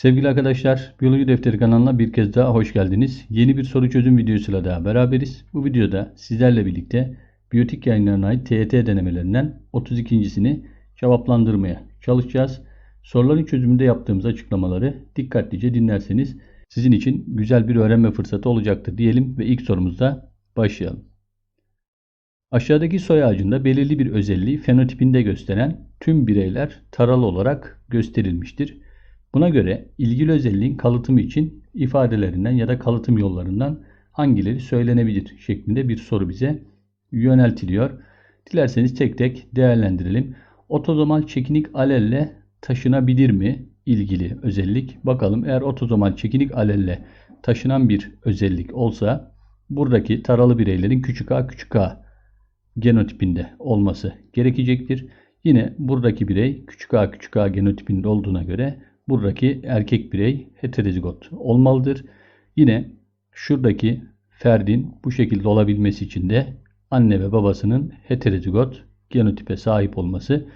Sevgili arkadaşlar, Biyoloji Defteri kanalına bir kez daha hoş geldiniz. Yeni bir soru çözüm videosuyla daha beraberiz. Bu videoda sizlerle birlikte biyotik yayınlarına ait TET denemelerinden 32.sini cevaplandırmaya çalışacağız. Soruların çözümünde yaptığımız açıklamaları dikkatlice dinlerseniz sizin için güzel bir öğrenme fırsatı olacaktır diyelim ve ilk sorumuzda başlayalım. Aşağıdaki soy ağacında belirli bir özelliği fenotipinde gösteren tüm bireyler taralı olarak gösterilmiştir. Buna göre ilgili özelliğin kalıtımı için ifadelerinden ya da kalıtım yollarından hangileri söylenebilir şeklinde bir soru bize yöneltiliyor. Dilerseniz tek tek değerlendirelim. Otozomal çekinik alelle taşınabilir mi ilgili özellik? Bakalım eğer otozomal çekinik alelle taşınan bir özellik olsa buradaki taralı bireylerin küçük a küçük a genotipinde olması gerekecektir. Yine buradaki birey küçük a küçük a genotipinde olduğuna göre buradaki erkek birey heterozigot olmalıdır. Yine şuradaki ferdin bu şekilde olabilmesi için de anne ve babasının heterozigot genotipe sahip olması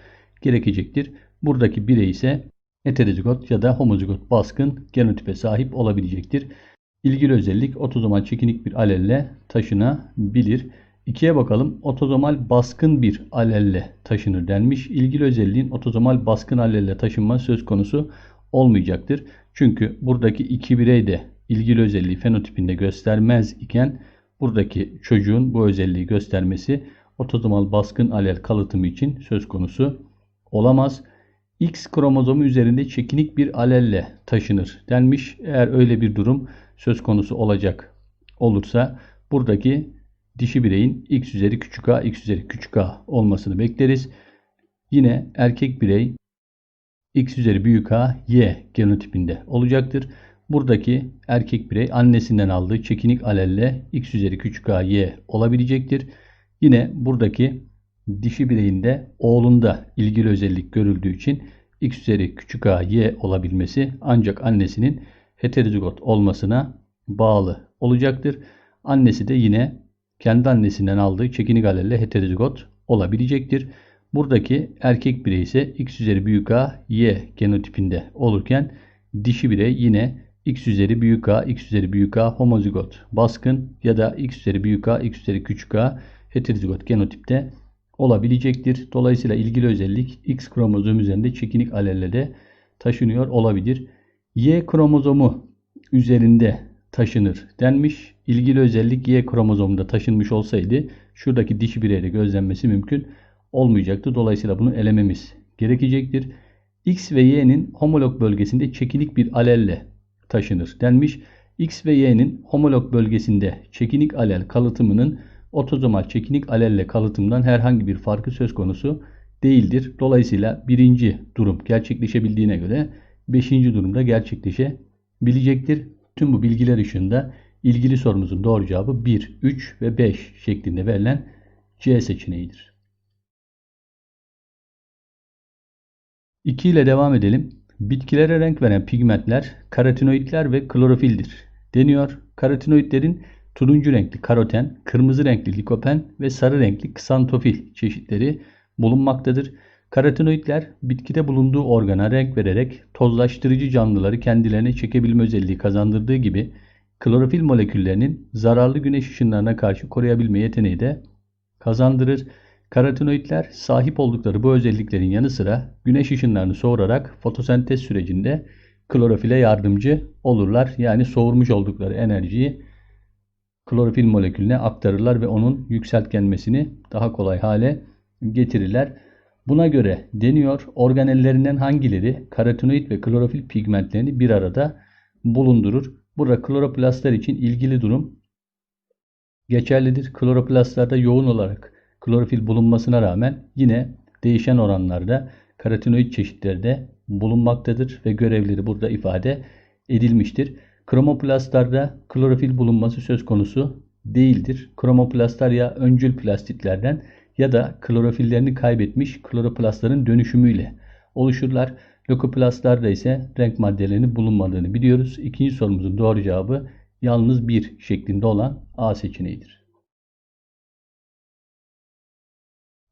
gerekecektir. Buradaki birey ise heterozigot ya da homozigot baskın genotipe sahip olabilecektir. İlgili özellik otozomal çekinik bir alelle taşınabilir. İkiye bakalım. Otozomal baskın bir alelle taşınır denmiş. İlgili özelliğin otozomal baskın alelle taşınma söz konusu olmayacaktır. Çünkü buradaki iki birey de ilgili özelliği fenotipinde göstermez iken buradaki çocuğun bu özelliği göstermesi otozomal baskın alel kalıtımı için söz konusu olamaz. X kromozomu üzerinde çekinik bir alelle taşınır denmiş. Eğer öyle bir durum söz konusu olacak olursa buradaki dişi bireyin x üzeri küçük a, x üzeri küçük a olmasını bekleriz. Yine erkek birey x üzeri büyük A Y genotipinde olacaktır. Buradaki erkek birey annesinden aldığı çekinik alelle x üzeri küçük a y olabilecektir. Yine buradaki dişi bireyinde oğlunda ilgili özellik görüldüğü için x üzeri küçük a y olabilmesi ancak annesinin heterozigot olmasına bağlı olacaktır. Annesi de yine kendi annesinden aldığı çekinik alelle heterozigot olabilecektir. Buradaki erkek birey ise x üzeri büyük A Y genotipinde olurken dişi birey yine x üzeri büyük A x üzeri büyük A homozigot baskın ya da x üzeri büyük A x üzeri küçük A heterozigot genotipte olabilecektir. Dolayısıyla ilgili özellik X kromozom üzerinde çekinik alellede taşınıyor olabilir. Y kromozomu üzerinde taşınır denmiş. İlgili özellik Y kromozomunda taşınmış olsaydı şuradaki dişi bireyde gözlenmesi mümkün olmayacaktır. Dolayısıyla bunu elememiz gerekecektir. X ve Y'nin homolog bölgesinde çekinik bir alelle taşınır denmiş. X ve Y'nin homolog bölgesinde çekinik alel kalıtımının otozomal çekinik alelle kalıtımdan herhangi bir farkı söz konusu değildir. Dolayısıyla birinci durum gerçekleşebildiğine göre beşinci durumda gerçekleşebilecektir. Tüm bu bilgiler ışığında ilgili sorumuzun doğru cevabı 1, 3 ve 5 şeklinde verilen C seçeneğidir. 2 ile devam edelim. Bitkilere renk veren pigmentler karotinoidler ve klorofildir. Deniyor. Karotinoidlerin turuncu renkli karoten, kırmızı renkli likopen ve sarı renkli ksantofil çeşitleri bulunmaktadır. Karotinoidler bitkide bulunduğu organa renk vererek tozlaştırıcı canlıları kendilerine çekebilme özelliği kazandırdığı gibi klorofil moleküllerinin zararlı güneş ışınlarına karşı koruyabilme yeteneği de kazandırır. Karotinoidler sahip oldukları bu özelliklerin yanı sıra güneş ışınlarını soğurarak fotosentez sürecinde klorofile yardımcı olurlar. Yani soğurmuş oldukları enerjiyi klorofil molekülüne aktarırlar ve onun yükseltgenmesini daha kolay hale getirirler. Buna göre deniyor organellerinden hangileri karotinoid ve klorofil pigmentlerini bir arada bulundurur. Burada kloroplastlar için ilgili durum geçerlidir. Kloroplastlarda yoğun olarak klorofil bulunmasına rağmen yine değişen oranlarda karotinoid çeşitleri de bulunmaktadır ve görevleri burada ifade edilmiştir. Kromoplastlarda klorofil bulunması söz konusu değildir. Kromoplastlar ya öncül plastitlerden ya da klorofillerini kaybetmiş kloroplastların dönüşümüyle oluşurlar. Lökoplastlarda ise renk maddelerinin bulunmadığını biliyoruz. İkinci sorumuzun doğru cevabı yalnız bir şeklinde olan A seçeneğidir.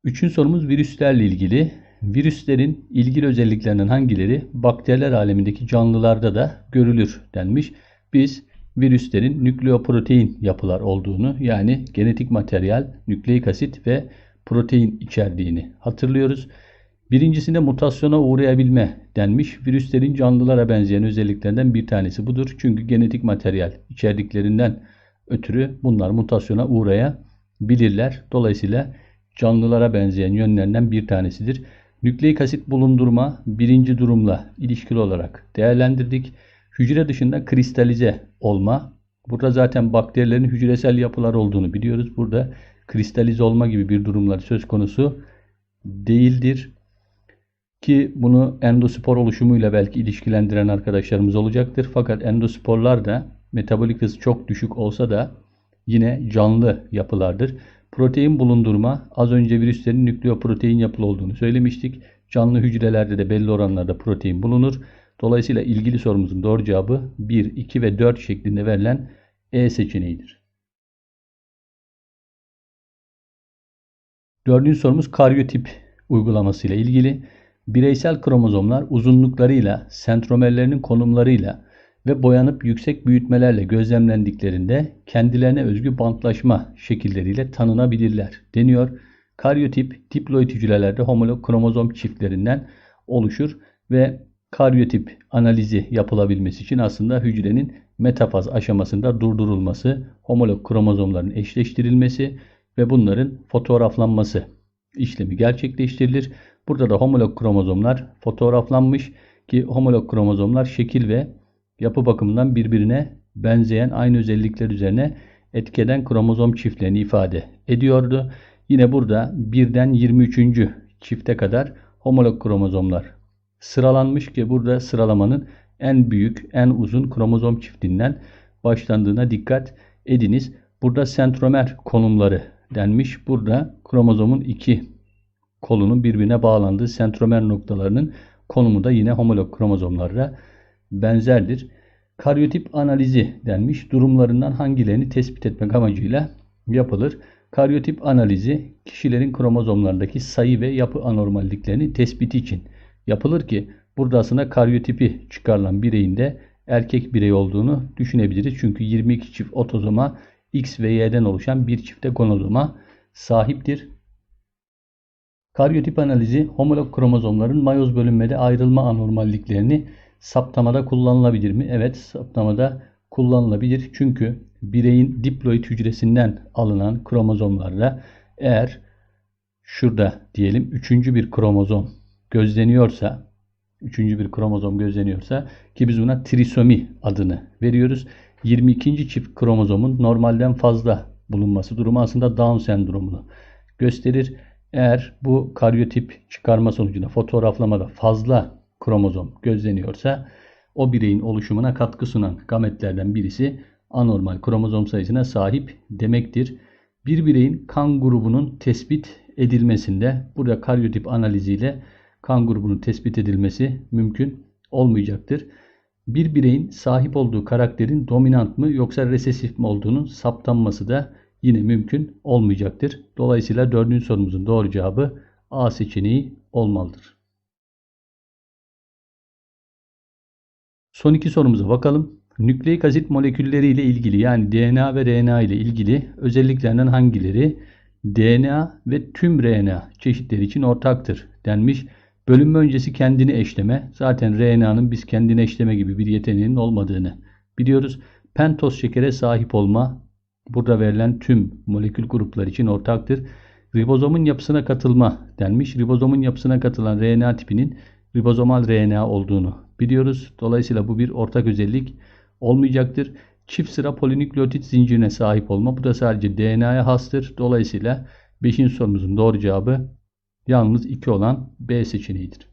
Üçüncü sorumuz virüslerle ilgili. virüslerin ilgili özelliklerinden hangileri bakteriler alemindeki canlılarda da görülür denmiş. Biz virüslerin nükleoprotein yapılar olduğunu yani genetik materyal, nükleik asit ve protein içerdiğini hatırlıyoruz. Birincisinde mutasyona uğrayabilme denmiş. Virüslerin canlılara benzeyen özelliklerinden bir tanesi budur. Çünkü genetik materyal içerdiklerinden ötürü bunlar mutasyona uğrayabilirler. Dolayısıyla canlılara benzeyen yönlerinden bir tanesidir. Nükleik asit bulundurma birinci durumla ilişkili olarak değerlendirdik. Hücre dışında kristalize olma. Burada zaten bakterilerin hücresel yapılar olduğunu biliyoruz. Burada kristalize olma gibi bir durumlar söz konusu değildir. Ki bunu endospor oluşumuyla belki ilişkilendiren arkadaşlarımız olacaktır. Fakat endosporlar da metabolik hız çok düşük olsa da yine canlı yapılardır. Protein bulundurma az önce virüslerin nükleoprotein yapılı olduğunu söylemiştik. Canlı hücrelerde de belli oranlarda protein bulunur. Dolayısıyla ilgili sorumuzun doğru cevabı 1, 2 ve 4 şeklinde verilen E seçeneğidir. Dördüncü sorumuz karyotip uygulaması ile ilgili. Bireysel kromozomlar uzunluklarıyla, sentromerlerinin konumlarıyla ve boyanıp yüksek büyütmelerle gözlemlendiklerinde kendilerine özgü bantlaşma şekilleriyle tanınabilirler deniyor. Karyotip diploid hücrelerde homolog kromozom çiftlerinden oluşur ve karyotip analizi yapılabilmesi için aslında hücrenin metafaz aşamasında durdurulması, homolog kromozomların eşleştirilmesi ve bunların fotoğraflanması işlemi gerçekleştirilir. Burada da homolog kromozomlar fotoğraflanmış ki homolog kromozomlar şekil ve yapı bakımından birbirine benzeyen aynı özellikler üzerine etkeden kromozom çiftlerini ifade ediyordu. Yine burada birden 23. çifte kadar homolog kromozomlar sıralanmış ki burada sıralamanın en büyük, en uzun kromozom çiftinden başlandığına dikkat ediniz. Burada sentromer konumları denmiş. Burada kromozomun iki kolunun birbirine bağlandığı sentromer noktalarının konumu da yine homolog kromozomlarla benzerdir. Karyotip analizi denmiş. Durumlarından hangilerini tespit etmek amacıyla yapılır. Karyotip analizi kişilerin kromozomlarındaki sayı ve yapı anormalliklerini tespiti için yapılır ki burada aslında karyotipi çıkarılan bireyin de erkek birey olduğunu düşünebiliriz. Çünkü 22 çift otozoma X ve Y'den oluşan bir çifte gonozoma sahiptir. Karyotip analizi homolog kromozomların mayoz bölünmede ayrılma anormalliklerini saptamada kullanılabilir mi? Evet, saptamada kullanılabilir. Çünkü bireyin diploid hücresinden alınan kromozomlarla eğer şurada diyelim üçüncü bir kromozom gözleniyorsa, üçüncü bir kromozom gözleniyorsa ki biz buna trisomi adını veriyoruz. 22. çift kromozomun normalden fazla bulunması durumu aslında Down sendromunu gösterir. Eğer bu karyotip çıkarma sonucunda fotoğraflamada fazla kromozom gözleniyorsa o bireyin oluşumuna katkı sunan gametlerden birisi anormal kromozom sayısına sahip demektir. Bir bireyin kan grubunun tespit edilmesinde burada karyotip analiziyle kan grubunun tespit edilmesi mümkün olmayacaktır. Bir bireyin sahip olduğu karakterin dominant mı yoksa resesif mi olduğunun saptanması da yine mümkün olmayacaktır. Dolayısıyla dördüncü sorumuzun doğru cevabı A seçeneği olmalıdır. Son iki sorumuza bakalım. Nükleik asit molekülleri ile ilgili yani DNA ve RNA ile ilgili özelliklerinden hangileri DNA ve tüm RNA çeşitleri için ortaktır denmiş. Bölünme öncesi kendini eşleme. Zaten RNA'nın biz kendini eşleme gibi bir yeteneğinin olmadığını biliyoruz. Pentoz şekere sahip olma burada verilen tüm molekül gruplar için ortaktır. Ribozomun yapısına katılma denmiş. Ribozomun yapısına katılan RNA tipinin ribozomal RNA olduğunu biliyoruz. Dolayısıyla bu bir ortak özellik olmayacaktır. Çift sıra polinükleotit zincirine sahip olma. Bu da sadece DNA'ya hastır. Dolayısıyla 5. sorumuzun doğru cevabı yalnız 2 olan B seçeneğidir.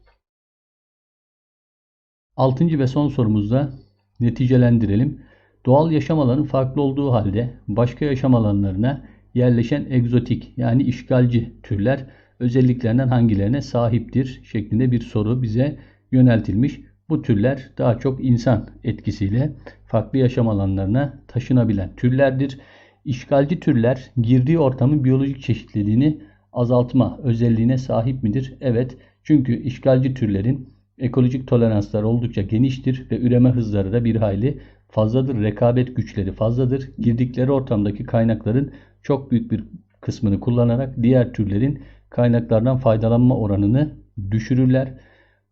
6. ve son sorumuzda neticelendirelim. Doğal yaşam alanı farklı olduğu halde başka yaşam alanlarına yerleşen egzotik yani işgalci türler özelliklerinden hangilerine sahiptir şeklinde bir soru bize yöneltilmiş. Bu türler daha çok insan etkisiyle farklı yaşam alanlarına taşınabilen türlerdir. İşgalci türler girdiği ortamın biyolojik çeşitliliğini azaltma özelliğine sahip midir? Evet. Çünkü işgalci türlerin ekolojik toleransları oldukça geniştir ve üreme hızları da bir hayli fazladır. Rekabet güçleri fazladır. Girdikleri ortamdaki kaynakların çok büyük bir kısmını kullanarak diğer türlerin kaynaklardan faydalanma oranını düşürürler.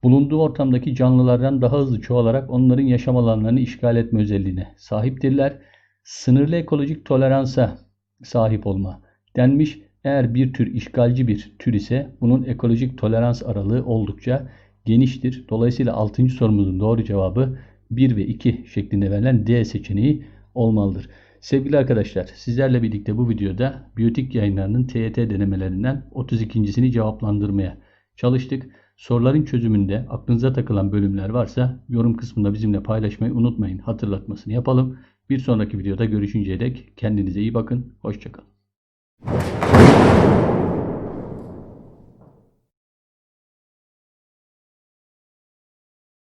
Bulunduğu ortamdaki canlılardan daha hızlı çoğalarak onların yaşam alanlarını işgal etme özelliğine sahiptirler. Sınırlı ekolojik toleransa sahip olma denmiş. Eğer bir tür işgalci bir tür ise bunun ekolojik tolerans aralığı oldukça geniştir. Dolayısıyla 6. sorumuzun doğru cevabı 1 ve 2 şeklinde verilen D seçeneği olmalıdır. Sevgili arkadaşlar sizlerle birlikte bu videoda biyotik yayınlarının TYT denemelerinden 32.sini cevaplandırmaya çalıştık. Soruların çözümünde aklınıza takılan bölümler varsa yorum kısmında bizimle paylaşmayı unutmayın. Hatırlatmasını yapalım. Bir sonraki videoda görüşünceye dek kendinize iyi bakın. Hoşçakalın.